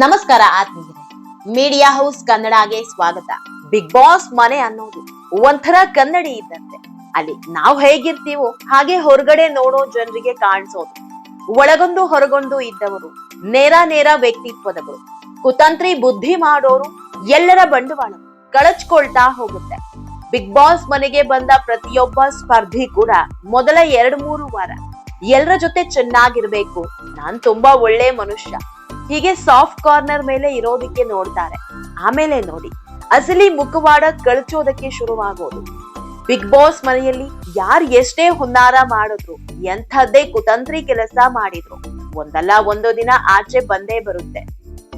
ನಮಸ್ಕಾರ ಆತ್ಮೀಯರೇ. Media house ಕನ್ನಡಗೆ ಸ್ವಾಗತ. ಬಿಗ್ ಬಾಸ್ ಮನೆ ಅನ್ನೋದು ಒಂಥರ ಕನ್ನಡಿ ಇದ್ದಂತೆ. ಅಲ್ಲಿ ನಾವು ಹೇಗಿರ್ತೀವೋ ಹಾಗೆ ಹೊರಗಡೆ ನೋಡೋ ಜನರಿಗೆ ಕಾಣಿಸೋದು. ಒಳಗೊಂದು ಹೊರಗೊಂದು ಇದ್ದವರು, ನೇರ ನೇರ ವ್ಯಕ್ತಿತ್ವದವರು. ಕುತಂತ್ರಿ ಬುದ್ಧಿ ಮಾಡೋರು ಎಲ್ಲರ ಬಂಡವಾಳ ಕಳಚ್ಕೊಳ್ತಾ ಹೋಗುತ್ತೆ. ಬಿಗ್ ಬಾಸ್ ಮನೆಗೆ ಬಂದ ಪ್ರತಿಯೊಬ್ಬ ಸ್ಪರ್ಧಿ ಕೂಡ ಮೊದಲ ಎರಡ್ ಮೂರು ವಾರ ಎಲ್ಲರ ಜೊತೆ ಚೆನ್ನಾಗಿರ್ಬೇಕು. ನಾನ್ ತುಂಬಾ ಒಳ್ಳೆ ಮನುಷ್ಯ. ಹೀಗೆ ಸಾಫ್ಟ್ ಕಾರ್ನರ್ ಮೇಲೆ ಇರೋದಕ್ಕೆ ನೋಡ್ತಾರೆ. ಆಮೇಲೆ ನೋಡಿ, ಅಸಲಿ ಮುಖವಾಡ ಕಳಚೋದಕ್ಕೆ ಶುರುವಾಗೋದು. ಬಿಗ್ ಬಾಸ್ ಮನೆಯಲ್ಲಿ ಯಾರು ಎಷ್ಟೇ ಹುನ್ನಾರ ಮಾಡಿದ್ರು, ಎಂಥದ್ದೇ ಕುತಂತ್ರಿ ಕೆಲಸ ಮಾಡಿದ್ರು, ಒಂದಲ್ಲ ಒಂದು ದಿನ ಆಚೆ ಬಂದೇ ಬರುತ್ತೆ.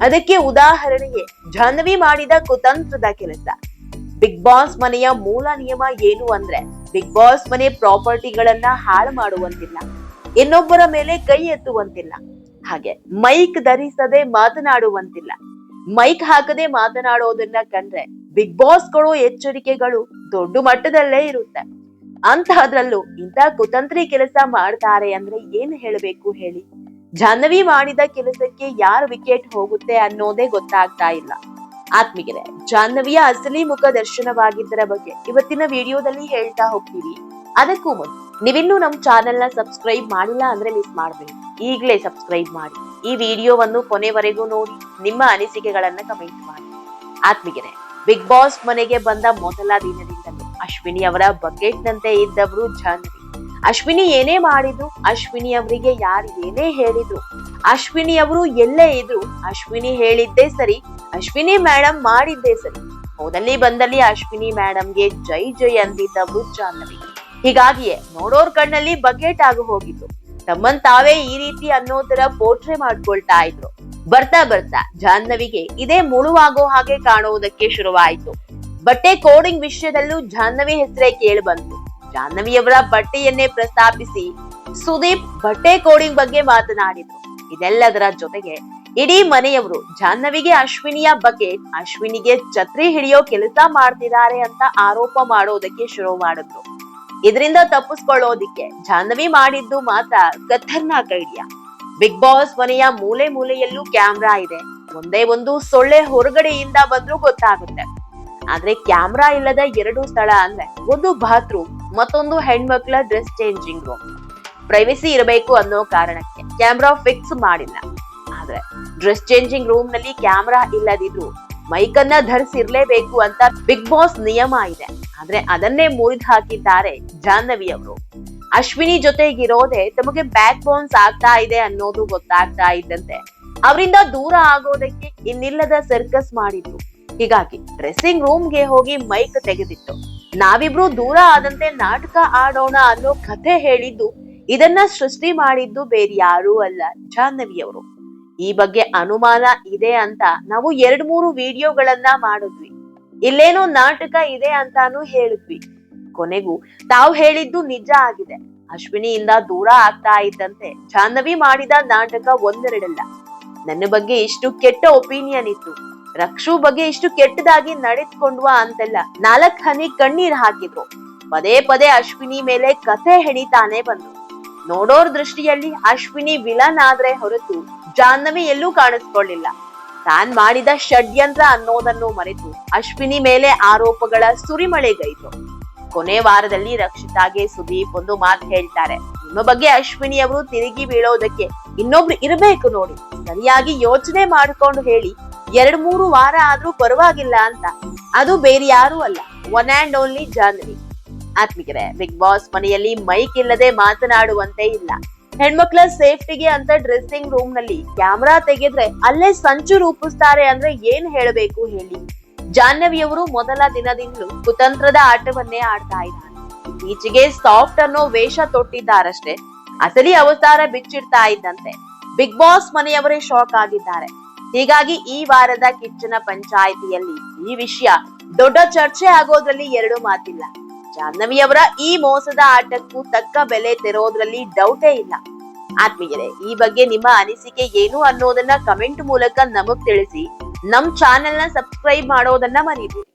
ಅದಕ್ಕೆ ಉದಾಹರಣೆಗೆ ಜಾಹ್ನವಿ ಮಾಡಿದ ಕುತಂತ್ರದ ಕೆಲಸ. ಬಿಗ್ ಬಾಸ್ ಮನೆಯ ಮೂಲ ನಿಯಮ ಏನು ಅಂದ್ರೆ ಬಿಗ್ ಬಾಸ್ ಮನೆ ಪ್ರಾಪರ್ಟಿಗಳನ್ನ ಹಾಳು ಮಾಡುವಂತಿಲ್ಲ. ಇನ್ನೊಬ್ಬರ ಮೇಲೆ ಕೈ ಎತ್ತುವಂತಿಲ್ಲ. ಹಾಗೆ ಮೈಕ್ ಧರಿಸದೆ ಮಾತನಾಡುವಂತಿಲ್ಲ. ಮೈಕ್ ಹಾಕದೆ ಮಾತನಾಡೋದನ್ನ ಕಂಡ್ರೆ ಬಿಗ್ ಬಾಸ್ಗಳು ಎಚ್ಚರಿಕೆಗಳು ದೊಡ್ಡ ಮಟ್ಟದಲ್ಲೇ ಇರುತ್ತೆ. ಅಂತಹದ್ರಲ್ಲೂ ಇಂಥ ಕುತಂತ್ರಿ ಕೆಲಸ ಮಾಡ್ತಾರೆ ಅಂದ್ರೆ ಏನ್ ಹೇಳಬೇಕು ಹೇಳಿ? ಜಾಹ್ನವಿ ಮಾಡಿದ ಕೆಲಸಕ್ಕೆ ಯಾರ ವಿಕೆಟ್ ಹೋಗುತ್ತೆ ಅನ್ನೋದೇ ಗೊತ್ತಾಗ್ತಾ ಇಲ್ಲ. ಆತ್ಮಿಗೆರೆ ಜಾಹ್ನವಿಯ ಅಸಲಿ ಮುಖ ದರ್ಶನವಾಗಿದ್ದರ ಬಗ್ಗೆ ಇವತ್ತಿನ ವಿಡಿಯೋದಲ್ಲಿ ಹೇಳ್ತಾ ಹೋಗ್ತೀವಿ. ಅದಕ್ಕೂ ಮೊದಲು ನೀವಿನ್ನೂ ನಮ್ ಚಾನೆಲ್ನ ಸಬ್ಸ್ಕ್ರೈಬ್ ಮಾಡಿಲ್ಲ ಅಂದ್ರೆ ಮಿಸ್ ಮಾಡ್ಬೇಡಿ. ಈಗಲೇ ಸಬ್ಸ್ಕ್ರೈಬ್ ಮಾಡಿ. ಈ ವಿಡಿಯೋವನ್ನು ಕೊನೆವರೆಗೂ ನೋಡಿ, ನಿಮ್ಮ ಅನಿಸಿಕೆಗಳನ್ನು ಕಮೆಂಟ್ ಮಾಡಿ. ಆತ್ಮಿಗೆರೆ ಬಿಗ್ ಬಾಸ್ ಮನೆಗೆ ಬಂದ ಮೊದಲ ದಿನದಿಂದಲೂ ಅಶ್ವಿನಿ ಅವರ ಬಕೆಟ್ನಂತೆ ಇದ್ದವರು ಜಾಹ್ನವಿ. ಅಶ್ವಿನಿ ಏನೇ ಮಾಡಿದ್ರು, ಅಶ್ವಿನಿ ಅವರಿಗೆ ಯಾರು ಏನೇ ಹೇಳಿದ್ರು, ಅಶ್ವಿನಿ ಅವರು ಎಲ್ಲೇ ಇದ್ರು, ಅಶ್ವಿನಿ ಹೇಳಿದ್ದೇ ಸರಿ, ಅಶ್ವಿನಿ ಮೇಡಮ್ ಮಾಡಿದ್ದೇ ಸರಿ. ಹೋದಲ್ಲಿ ಬಂದಲ್ಲಿ ಅಶ್ವಿನಿ ಮೇಡಮ್ಗೆ ಜೈ ಜೈ ಅಂದಿದ್ದವರು ಜಾನ್ವಿ ಹೀಗಾಗಿಯೇ ನೋಡೋರ್ ಕಣ್ಣಲ್ಲಿ ಬಕೆಟ್ ಆಗಿ ಹೋಗಿತ್ತು. ತಮ್ಮನ್ ತಾವೇ ಈ ರೀತಿ ಅನ್ನೋ ತರ ಪೋಟ್ರೆ ಮಾಡ್ಕೊಳ್ತಾ ಇದ್ರು. ಬರ್ತಾ ಬರ್ತಾ ಜಾಹ್ನವಿಗೆ ಇದೇ ಮುಳುವಾಗೋ ಹಾಗೆ ಕಾಣುವುದಕ್ಕೆ ಶುರುವಾಯಿತು. ಬಟ್ಟೆ ಕೋಡಿಂಗ್ ವಿಷಯದಲ್ಲೂ ಜಾಹ್ನವಿ ಹೆಸರೇ ಕೇಳಿ ಬಂತು ಜಾಹ್ನವಿಯವರ ಬಟ್ಟೆಯನ್ನೇ ಪ್ರಸ್ತಾಪಿಸಿ ಸುದೀಪ್ ಬಟ್ಟೆ ಕೋಡಿಂಗ್ ಬಗ್ಗೆ ಮಾತನಾಡಿದ್ರು. ಇದೆಲ್ಲದರ ಜೊತೆಗೆ ಇಡೀ ಮನೆಯವರು ಜಾಹ್ನವಿಗೆ ಅಶ್ವಿನಿಯ ಬಗ್ಗೆ ಅಶ್ವಿನಿಗೆ ಛತ್ರಿ ಹಿಡಿಯೋ ಕೆಲಸ ಮಾಡ್ತಿದ್ದಾರೆ ಅಂತ ಆರೋಪ ಮಾಡೋದಕ್ಕೆ ಶುರು ಮಾಡಿದ್ರು. ಇದರಿಂದ ತಪ್ಪಿಸ್ಕೊಳ್ಳೋದಿಕ್ಕೆ ಜಾಹ್ನವಿ ಮಾಡಿದ್ದು ಮಾತ್ರ ಖತರ್ನಾಕ್ ಐಡಿಯಾ. ಬಿಗ್ ಬಾಸ್ ಮನೆಯ ಮೂಲೆ ಮೂಲೆಯಲ್ಲೂ ಕ್ಯಾಮ್ರಾ ಇದೆ. ಒಂದೇ ಒಂದು ಸೊಳ್ಳೆ ಹೊರಗಡೆಯಿಂದ ಬಂದ್ರೂ ಗೊತ್ತಾಗುತ್ತೆ. ಆದ್ರೆ ಕ್ಯಾಮ್ರಾ ಇಲ್ಲದ ಎರಡು ಸ್ಥಳ ಅಂದ್ರೆ ಒಂದು ಬಾತ್ರೂಮ್, ಮತ್ತೊಂದು ಹೆಣ್ಮಕ್ಳ ಡ್ರೆಸ್ ಚೇಂಜಿಂಗ್ ರೂಮ್. ಪ್ರೈವಸಿ ಇರಬೇಕು ಅನ್ನೋ ಕಾರಣಕ್ಕೆ ಕ್ಯಾಮ್ರಾ ಫಿಕ್ಸ್ ಮಾಡಿಲ್ಲ. ಆದ್ರೆ ಡ್ರೆಸ್ ಚೇಂಜಿಂಗ್ ರೂಮ್ನಲ್ಲಿ ಕ್ಯಾಮ್ರಾ ಇಲ್ಲದಿದ್ರು ಮೈಕನ್ನ ಧರಿಸಿರ್ಲೇಬೇಕು ಅಂತ ಬಿಗ್ ಬಾಸ್ ನಿಯಮ ಇದೆ. ಆದ್ರೆ ಅದನ್ನೇ ಮುರಿದು ಹಾಕಿದ್ದಾರೆ ಜಾಹ್ನವಿ ಅವರು ಅಶ್ವಿನಿ ಜೊತೆಗಿರೋದೆ ತಮಗೆ ಬ್ಯಾಕ್ ಬೋನ್ಸ್ ಆಗ್ತಾ ಇದೆ ಅನ್ನೋದು ಗೊತ್ತಾಗ್ತಾ ಇದ್ದಂತೆ. ಅವರಿಂದ ದೂರ ಆಗೋದಕ್ಕೆ ಇನ್ನಿಲ್ಲದ ಸರ್ಕಸ್ ಮಾಡಿದ್ರು. ಹೀಗಾಗಿ ಡ್ರೆಸ್ಸಿಂಗ್ ರೂಮ್ಗೆ ಹೋಗಿ ಮೈಕ್ ತೆಗೆದಿತ್ತು. ನಾವಿಬ್ರು ದೂರ ಆದಂತೆ ನಾಟಕ ಆಡೋಣ ಅನ್ನೋ ಕಥೆ ಹೇಳಿದ್ದು, ಇದನ್ನ ಸೃಷ್ಟಿ ಮಾಡಿದ್ದು ಬೇರೆ ಯಾರೂ ಅಲ್ಲ ಜಾಹ್ನವಿ ಅವರು ಈ ಬಗ್ಗೆ ಅನುಮಾನ ಇದೆ ಅಂತ ನಾವು ಎರಡ್ ಮೂರು ವಿಡಿಯೋಗಳನ್ನ ಮಾಡಿದ್ವಿ. ಇಲ್ಲೇನೋ ನಾಟಕ ಇದೆ ಅಂತಾನು ಹೇಳಿದ್ವಿ. ಕೊನೆಗೂ ತಾವು ಹೇಳಿದ್ದು ನಿಜ ಆಗಿದೆ. ಅಶ್ವಿನಿಯಿಂದ ದೂರ ಆಗ್ತಾ ಇದ್ದಂತೆ ಜಾಹ್ನವಿ ಮಾಡಿದ ನಾಟಕ ಒಂದೆರಡಲ್ಲ. ನನ್ನ ಬಗ್ಗೆ ಇಷ್ಟು ಕೆಟ್ಟ ಒಪಿನಿಯನ್ ಇತ್ತು. ರಕ್ಷು ಬಗ್ಗೆ ಇಷ್ಟು ಕೆಟ್ಟದಾಗಿ ನಡೆದುಕೊಂಡ್ವ ಅಂತೆಲ್ಲ ನಾಲ್ಕ್ ಹನಿ ಕಣ್ಣೀರ್ ಹಾಕಿದ್ರು. ಪದೇ ಪದೇ ಅಶ್ವಿನಿ ಮೇಲೆ ಕಥೆ ಹೆಣಿತಾನೆ ಬಂದ್ರು ನೋಡೋರ್ ದೃಷ್ಟಿಯಲ್ಲಿ ಅಶ್ವಿನಿ ವಿಲನ್ ಆದ್ರೆ ಹೊರತು ಜಾಹ್ನವಿ ಎಲ್ಲೂ ಕಾಣಿಸ್ಕೊಳ್ಳಿಲ್ಲ. ತಾನ್ ಮಾಡಿದ ಷಡ್ಯಂತ್ರ ಅನ್ನೋದನ್ನು ಮರೆತು ಅಶ್ವಿನಿ ಮೇಲೆ ಆರೋಪಗಳ ಸುರಿಮಳೆಗೈತು ಕೊನೆ ವಾರದಲ್ಲಿ ರಕ್ಷಿತಾಗೆ ಸುದೀಪ್ ಒಂದು ಮಾತು ಹೇಳ್ತಾರೆ. ನಿಮ್ಮ ಬಗ್ಗೆ ಅಶ್ವಿನಿ ಅವರು ತಿರುಗಿ ಬೀಳೋದಕ್ಕೆ ಇನ್ನೊಬ್ರು ಇರಬೇಕು ನೋಡಿ. ಸರಿಯಾಗಿ ಯೋಚನೆ ಮಾಡ್ಕೊಂಡು ಹೇಳಿ, ಎರಡ್ ಮೂರು ವಾರ ಆದ್ರೂ ಪರವಾಗಿಲ್ಲ ಅಂತ. ಅದು ಬೇರೆ ಯಾರು ಅಲ್ಲ ಒನ್ ಆ್ಯಂಡ್ ಓನ್ಲಿ ಜಾನ್ವಿ ಆತ್ಮಿಕರೇ ಬಿಗ್ ಬಾಸ್ ಮನೆಯಲ್ಲಿ ಮೈಕ್ ಇಲ್ಲದೆ ಮಾತನಾಡುವಂತೆ ಇಲ್ಲ. ಹೆಣ್ಮಕ್ಳ ಸೇಫ್ಟಿಗೆ ಅಂತ ಡ್ರೆಸ್ಸಿಂಗ್ ರೂಮ್ನಲ್ಲಿ ಕ್ಯಾಮ್ರಾ ತೆಗೆದ್ರೆ ಅಲ್ಲೇ ಸಂಚು ರೂಪಿಸ್ತಾರೆ ಅಂದ್ರೆ ಏನ್ ಹೇಳಬೇಕು ಹೇಳಿ? ಜಾಹ್ನವಿಯವರು ಮೊದಲ ದಿನದಿಂದಲೂ ಕುತಂತ್ರದ ಆಟವನ್ನೇ ಆಡ್ತಾ ಇದ್ದಾರೆ. ಇತ್ತೀಚೆಗೆ ಸಾಫ್ಟ್ ಅನ್ನೋ ವೇಷ ತೊಟ್ಟಿದ್ದಾರಷ್ಟೇ. ಅಸಲಿ ಅವತಾರ ಬಿಚ್ಚಿಡ್ತಾ ಇದ್ದಂತೆ. ಬಿಗ್ ಬಾಸ್ ಮನೆಯವರೇ ಶಾಕ್ ಆಗಿದ್ದಾರೆ. ಹೀಗಾಗಿ ಈ ವಾರದ ಕಿಚ್ಚನ ಪಂಚಾಯಿತಿಯಲ್ಲಿ ಈ ವಿಷಯ ದೊಡ್ಡ ಚರ್ಚೆ ಆಗೋದ್ರಲ್ಲಿ ಎರಡು ಮಾತಿಲ್ಲ. ಜಾಹ್ನವಿಯವರ ಈ ಮೋಸದ ಆಟಕ್ಕೂ ತಕ್ಕ ಬೆಲೆ ತೆರೋದ್ರಲ್ಲಿ ಡೌಟೇ ಇಲ್ಲ. ಆತ್ಮೀಯರೇ, ಈ ಬಗ್ಗೆ ನಿಮ್ಮ ಅನಿಸಿಕೆ ಏನು ಅನ್ನೋದನ್ನ ಕಮೆಂಟ್ ಮೂಲಕ ನಮಗ್ ತಿಳಿಸಿ, ನಮ್ ಚಾನೆಲ್ನ ಸಬ್ಸ್ಕ್ರೈಬ್ ಮಾಡೋದನ್ನ ಮರಿಬೇಡಿ.